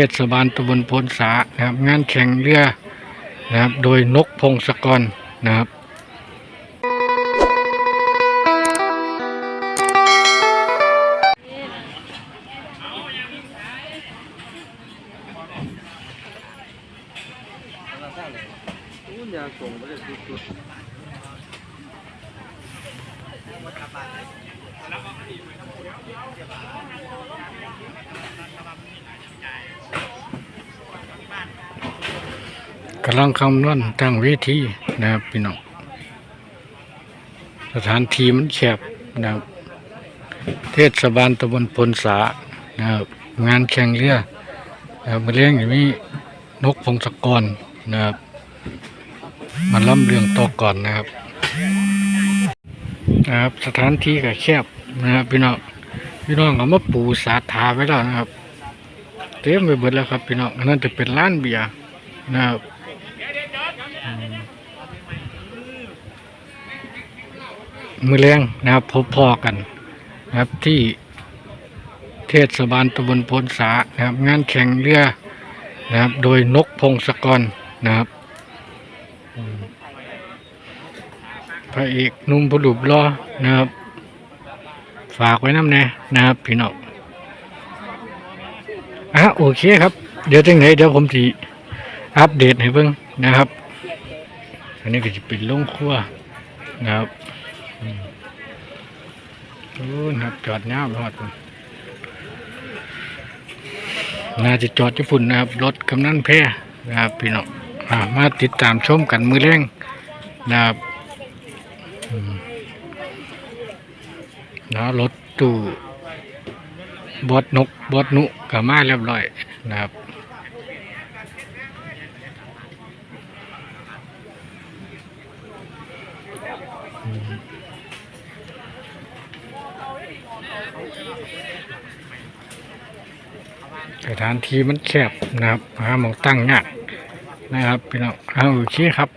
เทศบาลตำบลพนสานะครับ งานแข่งเรือนะครับ โดยนกพงศกรนะครับอยากส่งไปเลย กำลังคำนวณตั้งเวทีนะครับพี่น้องสถานที่มันแคบนะครับ เทศบาลตำบลพลสานะครับงานแข่งเรือนะครับมาเลี้ยงอย่างนี้นกพงศกรนะครับมาล่ำเรื่องต่อก่อนนะครับนะครับ สถานที่ก็แคบนะครับพี่น้องพี่น้องเอามาปูสาธาไว้แล้วนะครับ เต็มไปหมดแล้วครับพี่น้องนนั้นจะเป็นร้านเบียร์นะครับ มือแรงนะครับ พบพอกันนะครับที่เทศบาลตำบลโพนสานะครับ งานแข่งเรือนะครับ โดยนกพงศกรนะครับพระเอกนุ่มผู้ดุบล้อนะครับ ฝากไว้น้ำแน่นะครับ พี่น้องอะโอเคครับ เดี๋ยวจังไหนเดี๋ยวผมจะอัปเดตให้เบิ่งนะครับ อันนี้ก็จะเป็นโรงครัวนะครับ โอ้นะครับจอดน้ำรอดน่าจะจอดญี่ปุ่นนะครับ รถกำนันแพร่นะครับพี่น้องมาติดตามชมกันมือแรงนะครับอืมแล้วรถตู้บอดนกบอดนุกับมาเรียบร้อยนะครับ สถานที่มันแคบนะครับหาหมองตั้งยากนะครับพี่น้องเอาโอเคครับ